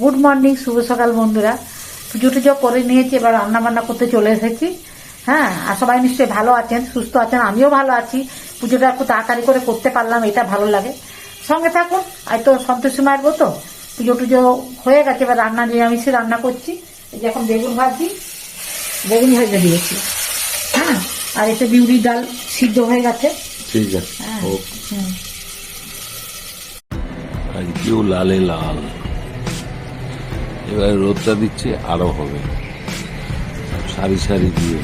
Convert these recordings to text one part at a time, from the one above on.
Good morning শুভ সকাল বন্ধুরা। পুজো টুজো করে নিয়েছি এবার রান্না বান্না করতে চলে এসেছি। হ্যাঁ আর সবাই নিশ্চয়ই ভালো আছেন সুস্থ আছেন আমিও ভালো আছি। পুজোটা একটু তাড়াতাড়ি করে করতে পারলাম এটা ভালো লাগে। সঙ্গে থাকুন আর তো সন্তোষী মায়ের তো। পুজো টুজো হয়ে গেছে এবার রান্না নিরামিষে রান্না করছি। এই যে এখন বেগুন ভাজি বেগুন ভেজে দিয়েছি। হ্যাঁ আর এতে বিউরির ডাল সিদ্ধ হয়ে গেছে। ঠিক আছে হ্যাঁ। হুম। লালে লাল। এবার রোদটা দিচ্ছে আরও হবে সারি সারি দিয়ে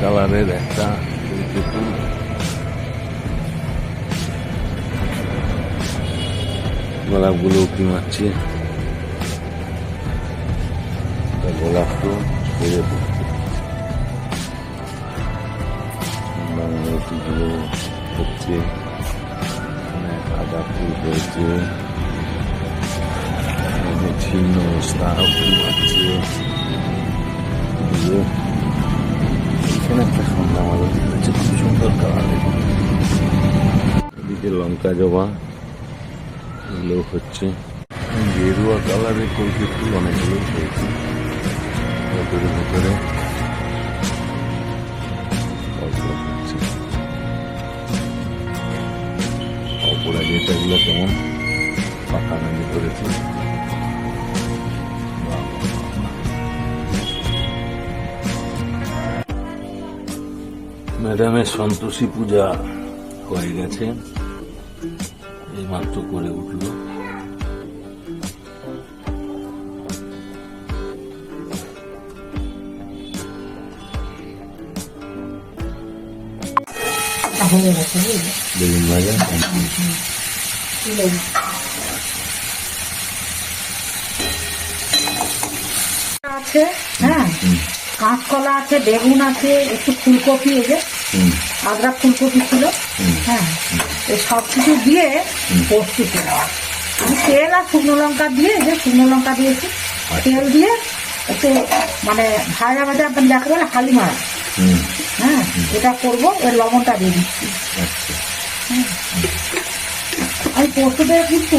কালারের যে, গোলাপগুলো উঁকি মারছে গোলাপ তো হচ্ছে এখানে আদা ফুল হয়েছে। মারছে এই এখানে একটা সন্ধ্যা হচ্ছে, খুব সুন্দর এদিকে লঙ্কা জবা। এগুলো হচ্ছে। গেরুয়া কালারের কলকি ফুল অনেকগুলো হয়েছে। ভেতরে ভেতরে অপরাজিতাগুলো কেমন? পাকা নামি করেছে। ম্যাডামের সন্তোষী পূজা হয়ে গেছে। মাত্র করে উঠল। বেগুন ভাজা। আছে হ্যাঁ? কাঁচকলা আছে বেগুন আছে একটু ফুলকপি এই যে আদ্রা ফুলকপি ছিল। হ্যাঁ এই সব কিছু দিয়ে পোস্ত করে আমি তেল আর শুকনো লঙ্কা দিয়ে যে শুকনো লঙ্কা দিয়েছি তেল দিয়ে একটু মানে ভাজা ভাজা আপনার যাকে বলে হালি মারা হুম, হ্যাঁ এটা করব এর লবণটা দিয়ে দিচ্ছি। আচ্ছা। আমি পোস্ততে কিন্তু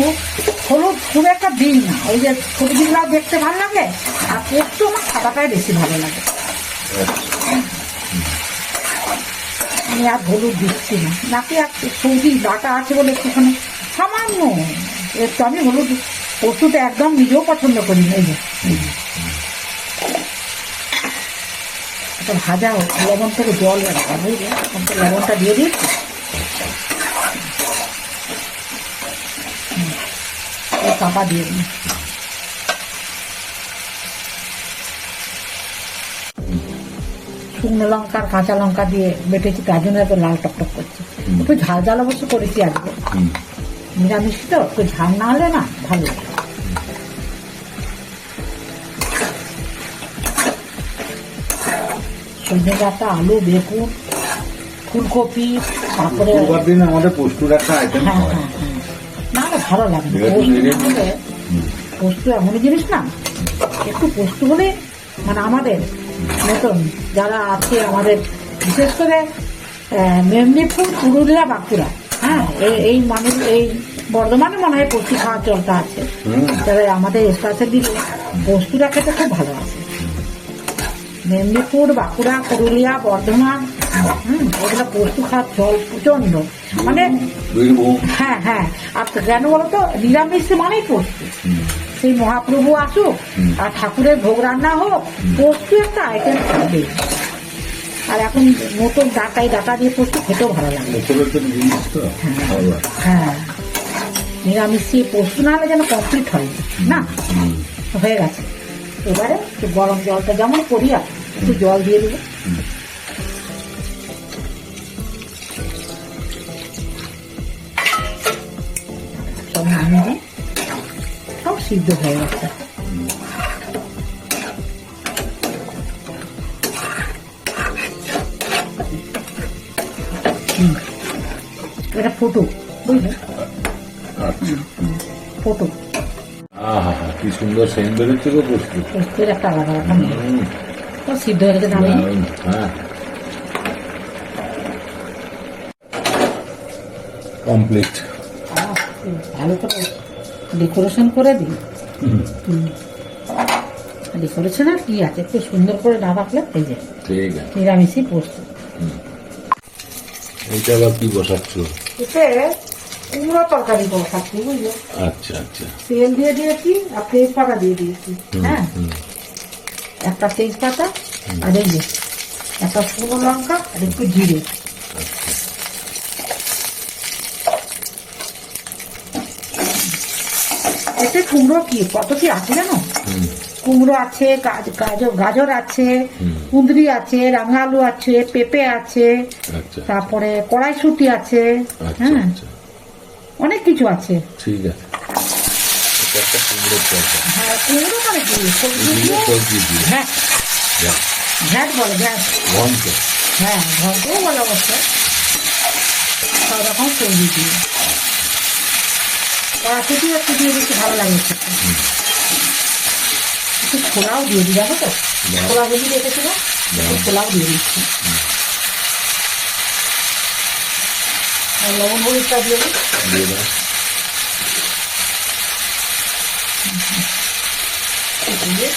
হলুদ খুব একটা দিই না। ওই যে সবজিগুলো দেখতে ভালো লাগে আর পোস্ত আমার সাদাটাই বেশি ভালো লাগে। আচ্ছা। আমি আর হলুদ দিচ্ছি না। নাকি আর সবজি বাটা আছে বলে একটুখানি সামান্য। একটু আমি হলুদ পোস্তটা একদম নিজেও পছন্দ করি না এই যে। এটা ভাজা হোক, লবণ থেকে জল বুঝলে এখন তো লবণটা দিয়ে দিচ্ছি চাপা দিয়ে দিই। শুকনো লঙ্কা আর কাঁচা লঙ্কা দিয়ে বেটেছি তার জন্য এত লাল টকটক করছে। একটু ঝাল ঝাল অবশ্য করেছি আজকে। নিরামিষ তো একটু ঝাল না হলে না ভালো। সজনে ডাঁটা আলু বেগুন ফুলকপি তারপরে দিন আমাদের পোস্তুর একটা আইটেম হ্যাঁ হয়। হ্যাঁ না না ভালো লাগে। পোস্ত পোস্ত এমনই জিনিস না একটু পোস্ত হলে মানে আমাদের মতন যারা আছে আমাদের বিশেষ করে মেদিনীপুর পুরুলিয়া বাঁকুড়া হ্যাঁ এই- মানুষ এই বর্ধমানে মনে হয় পোস্ত খাওয়ার চলটা আছে। তবে আমাদের স্টাফে দিলে পোস্তটা খেতে খুব ভালো আছে। মেদিনীপুর বাঁকুড়া পুরুলিয়া বর্ধমান হুম ওগুলো পোস্ত খাওয়ার চল প্রচণ্ড মানে হ্যাঁ হ্যাঁ। আর কেন বলতো? নিরামিষ মানেই পোস্ত সেই মহাপ্রভু আসুক আর ঠাকুরের ভোগ রান্না হোক পোস্ত একটা আইটেম থাকবে। আর এখন নতুন ডাটাই ডাটা দিয়ে পোস্ত খেতেও ভালো লাগে। লাগে। হ্যাঁ। নিরামিষ দিয়ে পোস্ত না হলে যেন কমপ্লিট হয় না। হয়ে গেছে। এবারে একটু গরম জলটা যেমন করি আর একটু জল দিয়ে দেবো। সব নামিয়ে দিই। সব সিদ্ধ হয়ে গেছে। এটা ফটো বুঝলে? আচ্ছা। ফটো। আহা কি সুন্দর সেন্ট বেরোচ্ছে গো পোস্ত পোস্তের একটা আলাদা রকম। তো সিদ্ধ হয়ে গেছে দারুণ, হ্যাঁ। কমপ্লিট। ভালো করে ডেকোরেশন করে দিই। ডেকোরেশন আর কি আছে? একটু সুন্দর করে না রাখলে এই যে ঠিক আছে। নিরামিষই পোস্ত। এইটা আবার কি বসাচ্ছ? এতে কুমড়ো তরকারি বসাচ্ছি বুঝলে? আচ্ছা আচ্ছা। তেল দিয়ে দিয়েছি আর তেজপাতা দিয়ে দিয়েছি হ্যাঁ? একটা তেজপাতা আর এই যে একটা শুকনো লঙ্কা আর একটু জিরে। এতে কুমড়ো কি? কত কি আছে জানো? কুমড়ো আছে গাজর আছে কুঁদরি আছে রাঙা আলু আছে পেঁপে আছে আচ্ছা। তারপরে কড়াইশুটি আছে আচ্ছা হ্যাঁ? আচ্ছা। অনেক কিছু আছে। ঠিক আছে। হ্যাঁ কুমড়ো মানে হ্যাঁ। ঘরকেও বলে অবশ্য। সব রকম সবজি দিয়ে। কড়াশুটি একটু দিয়ে বেশি ভালো লাগে একটু ছোলাও দিয়ে দিই জানো তো। ছোলা ভেজি রেখেছিল। ছোলাও দিয়ে দিচ্ছি। আর লবণ হলুদটা দিয়ে দিই। দিয়ে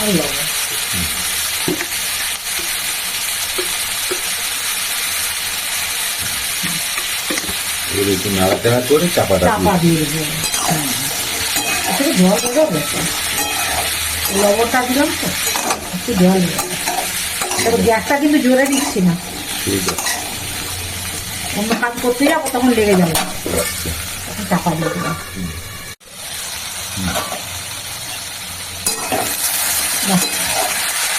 আর লবণ। এবার একটু নাড়াচাড়া করে চাপাটা চাপা দিয়ে দেবো আসলে জল দেবো বেশি লবণটা দিলাম তো একটু জল দেবো তবে গ্যাসটা কিন্তু জোরে দিচ্ছি না। ঠিক আছে। অন্য কাজ করতে যাব তখন লেগে যাবে। আচ্ছা। তখন চাপা দিয়ে বাহ,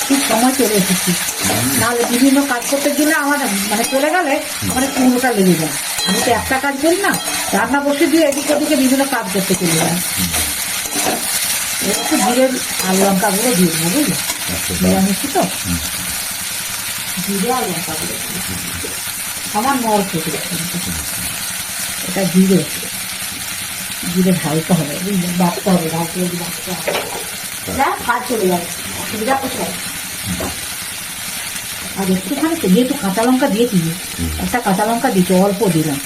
ঠিক সময় চলে এসেছি। নাহলে বিভিন্ন কাজ করতে গেলে আমার মানে চলে গেলে আমার কুমড়োটা লেগে যায়। আমি তো একটা কাজ করি না রান্না বসে দিয়ে এদিক ওদিকে বিভিন্ন কাজ করতে চলে যায়। একটু জিরে আর লঙ্কা গুলো দিয়ে দেবো বুঝলি? আচ্ছা। নিরামিষি তো। জিরে আর লঙ্কা গুলো আমার নর খেতে এটা জিরে। জিরে ঢালতে হবে বাড়তে হবে ঢালতে হবে বাড়তে হবে। যা কাজ চলে যাবে। অসুবিধা কোথায়? আর একটুখানি তো যেহেতু কাঁচা লঙ্কা দিয়েছি একটা কাঁচা লঙ্কা দিয়েছি অল্প দিলাম।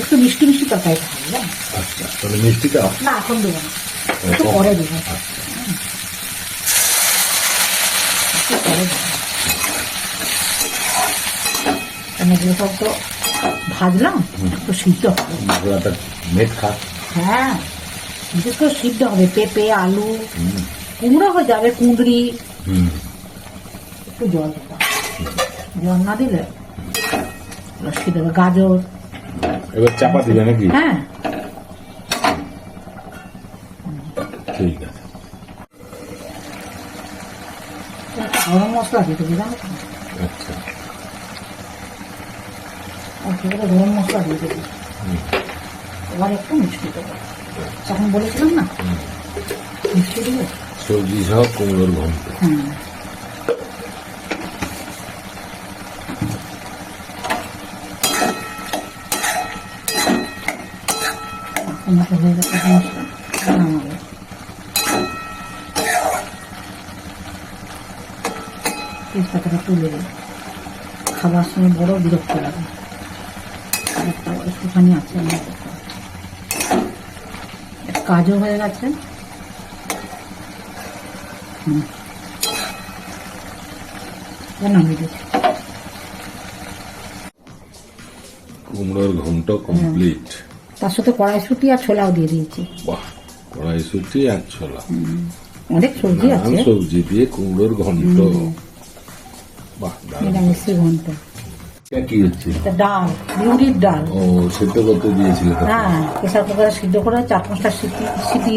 একটু মিষ্টি মিষ্টি তরকারিটা হবে জানো? আচ্ছা তাহলে মিষ্টিটা? না এখন দেবো না। একটু পরে দেবো। আচ্ছা। একটু পরে দেবো। এগুলো সব তো ভাজলাম একটু সিদ্ধ হবে। হ্যাঁ বিশেষ করে সিদ্ধ হবে পেঁপে আলু কুমড়ো হয়ে যাবে কুঁদরি। একটু জল জল না দিলে দেবে গাজর। এবার চাপা দিবে নাকি? হ্যাঁ। ঠিক আছে। গরম মশলা দেবে আচ্ছা। গরম মশলা দিয়ে দেবে। এবার একটু মিষ্টি দেবো। তখন বলেছিলাম না? মিষ্টি দেবো? সবজি সহ কুমড়োর ঘন্ট। হ্যাঁ। মতো হয়ে গেছে মশলা নামাবো তেজপাতাটা তুলে দিই খাবার সময় বড় বিরক্ত লাগে একটা একটুখানি আছে আমার। কাজও হয়ে গেছে নামিয়ে দিচ্ছি কুমড়োর ঘন্ট কমপ্লিট তার সাথে কড়াইশুটি আর ছোলাও দিয়ে দিয়েছি। বাহ কড়াইশুটি আর ছোলা। অনেক সবজি আছে। সবজি দিয়ে কুমড়োর ঘন্ট। বাহ দারুণ। ঘন্ট। কি হচ্ছে? ডাল ডাল। ও সেদ্ধ করতে দিয়েছিল হ্যাঁ কুকারে সিদ্ধ করে চার পাঁচটা সিটি সিটি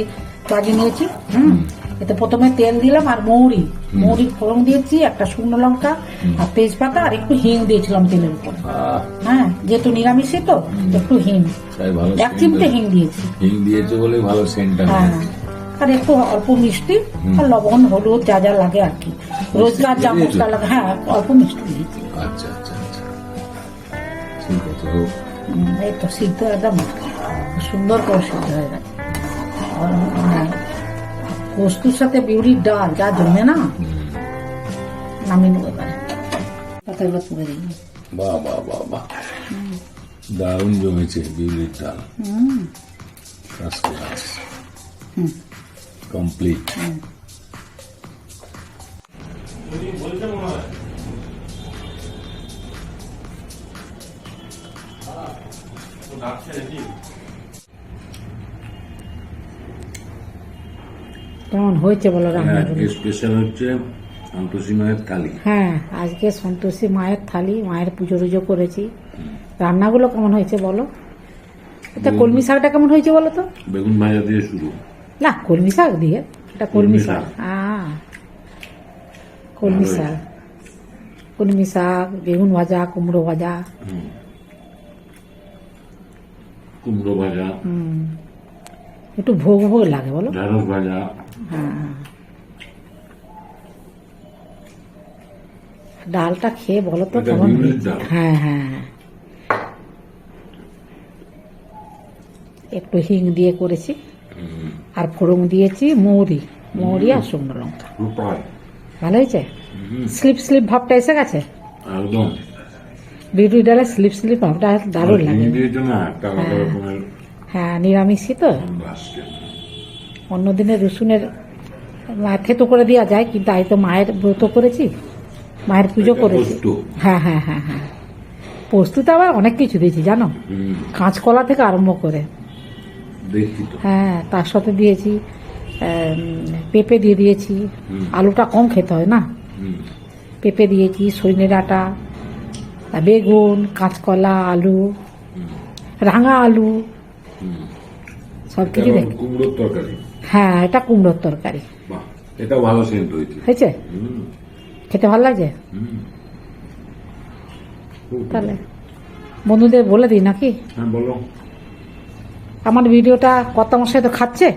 বাজিয়ে নিয়েছি হুম। এতে প্রথমে তেল দিলাম আর মৌরি। মৌরির ফোড়ন দিয়েছি একটা শুকনো লঙ্কা আর তেজপাতা আর একটু হিং দিয়েছিলাম তেলের উপর। হ্যাঁ যেহেতু নিরামিষই তো একটু হিং। এক চিমটে। হিং দিয়েছি। হিং দিয়েছে বলে ভালো সেন্টটা হ্যাঁ। আর একটু অল্প মিষ্টি আর লবণ হলুদ যা যা লাগে আর কি। রোজগার যা মশলা লাগে হ্যাঁ অল্প মিষ্টি দিয়েছি। আচ্ছা আচ্ছা আচ্ছা। ঠিক আছে এই তো সিদ্ধ একদম সুন্দর করে সিদ্ধ হয়ে গেছে। আর পোস্তুর সাথে বিউলির ডাল যা জমে না নামিয়ে নেব এবারে। পাতাগুলো তুলে দিই বাহ বাহ বাহ বাহ। দারুণ জমেছে বিউলির ডাল। ফার্স্ট ক্লাস কমপ্লিট কেমন হয়েছে বলো স্পেশাল হচ্ছে সন্তোষী মায়ের থালি। হ্যাঁ আজকে সন্তোষী মায়ের থালি মায়ের পুজো টুজো করেছি। রান্নাগুলো কেমন হয়েছে বলো? এটা কলমি শাকটা কেমন হয়েছে বলো তো? বেগুন ভাজা দিয়ে শুরু। না কলমি শাক দিয়ে? এটা কলমি শাক। হ্যাঁ কলমি শাক। কলমি শাক বেগুন ভাজা কুমড়ো ভাজা। কুমড়ো ভাজা। হুম। একটু ভোগ ভোগ লাগে বলো। ঢেঁড়স ভাজা। হ্যাঁ। ডালটা খেয়ে বলো তো কেমন? হ্যাঁ হ্যাঁ। একটু হিং দিয়ে করেছি। আর ফোড়ন দিয়েছি মৌরি। মৌরি আর শুকনো লঙ্কা। ভালো হয়েছে? স্লিপ স্লিপ ভাবটা এসে গেছে? একদম। বিউটি ডালে স্লিপ স্লিপ ভাবটা দারুণ লাগে। হিং দিয়েছে না? একটা আলাদা রকমের হ্যাঁ নিরামিষই তো। আসছে অন্যদিনে রসুনের থেতো করে দেওয়া যায় কিন্তু আজ তো মায়ের ব্রত করেছি। মায়ের পুজো করেছি। হ্যাঁ হ্যাঁ হ্যাঁ হ্যাঁ। পোস্তুতে আবার অনেক কিছু দিয়েছি জানো? কাঁচকলা থেকে আরম্ভ করে। হ্যাঁ তার সাথে দিয়েছি পেঁপে দিয়ে দিয়েছি। আলুটা কম খেতে হয় না? পেঁপে দিয়েছি সজনে ডাঁটা বেগুন কাঁচকলা আলু রাঙা আলু। সব কিছু কুমড়োর তরকারি। হ্যাঁ এটা কুমড়োর তরকারি। এটা ভালো সেন্ট হয়েছে। হয়েছে? খেতে ভালো লাগছে? তাহলে বন্ধুদের বলে দিই নাকি? হ্যাঁ বলো। আমার ভিডিওটা কত মশাই তো খাচ্ছে?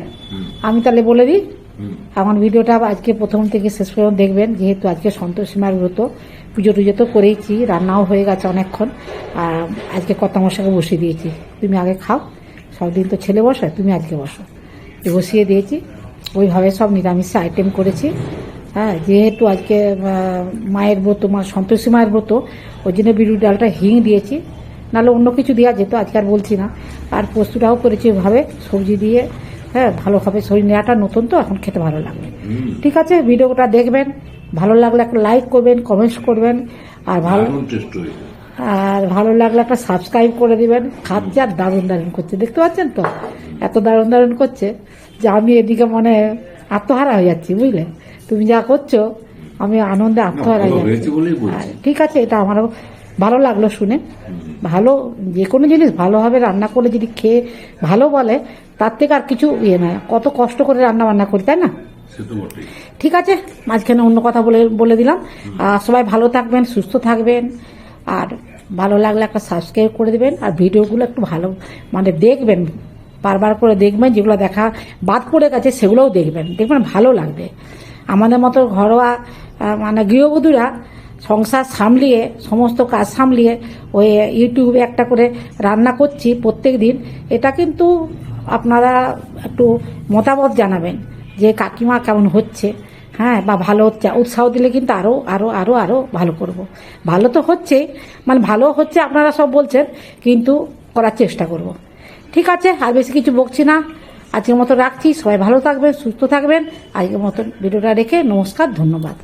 আমি তাহলে বলে দিই। আমার ভিডিওটা আজকে প্রথম থেকে শেষ পর্যন্ত দেখবেন যেহেতু আজকে সন্তোষী মায়ের ব্রত। পুজো টুজো তো করেইছি রান্নাও হয়ে গেছে অনেকক্ষণ। আর আজকে কত মশাকে বসিয়ে দিয়েছি। তুমি আগে খাও সব দিন তো ছেলে বসে তুমি আজকে বসো। বসিয়ে দিয়েছি ওইভাবে সব নিরামিষ আইটেম করেছি। হ্যাঁ যেহেতু আজকে মায়ের ব্রত মা সন্তোষী মায়ের ব্রত ওই জন্য বিরুর ডালটা হিং দিয়েছি। নাহলে অন্য কিছু দেওয়া যেত আজকে আর বলছি না। আর পোস্তটাও করেছি ওইভাবে সবজি দিয়ে হ্যাঁ ভালোভাবে শরীর নেওয়াটা নতুন তো এখন খেতে ভালো লাগবে। ঠিক আছে ভিডিওটা দেখবেন ভালো লাগলে একটা লাইক করবেন কমেন্টস করবেন আর ভালো আর ভালো লাগলে একটা সাবস্ক্রাইব করে দিবেন। খাচ্ছে আর দারুণ দারুণ করছে দেখতে পাচ্ছেন তো? এত দারুণ দারুণ করছে যে আমি এদিকে মানে আত্মহারা হয়ে যাচ্ছি বুঝলে? তুমি যা করছ আমি আনন্দে আত্মহারা হয়ে যাচ্ছি। ঠিক আছে এটা আমারও ভালো লাগল শুনে। ভালো যে কোনো জিনিস ভালোভাবে রান্না করে যদি খেয়ে ভালো বলে তার থেকে আর কিছু ইয়ে নয় কত কষ্ট করে রান্না বান্না করি তাই না? ঠিক আছে মাঝখানে অন্য কথা বলে বলে দিলাম। আর সবাই ভালো থাকবেন সুস্থ থাকবেন। আর ভালো লাগলে একটা সাবস্ক্রাইব করে দেবেন। আর ভিডিওগুলো একটু ভালো মানে দেখবেন বারবার করে দেখবেন যেগুলো দেখা বাদ পড়ে গেছে সেগুলোও দেখবেন। দেখবেন ভালো লাগবে। আমাদের মতো ঘরোয়া মানে গৃহবধূরা সংসার সামলিয়ে, সমস্ত কাজ সামলিয়ে, ওই ইউটিউবে একটা করে রান্না করছি প্রত্যেক দিন। এটা কিন্তু আপনারা একটু মতামত জানাবেন যে কাকিমা কেমন হচ্ছে হ্যাঁ বা ভালো হচ্ছে। উৎসাহ দিলে কিন্তু আরও আরও আরও আরও ভালো করব। ভালো তো হচ্ছেই মানে ভালো হচ্ছে আপনারা সব বলছেন, কিন্তু করার চেষ্টা করব। ঠিক আছে, আর বেশি কিছু বকছি না। আজকের মতো রাখছি। সবাই ভালো থাকবেন, সুস্থ থাকবেন। আজকের মতো ভিডিওটা রেখে নমস্কার, ধন্যবাদ।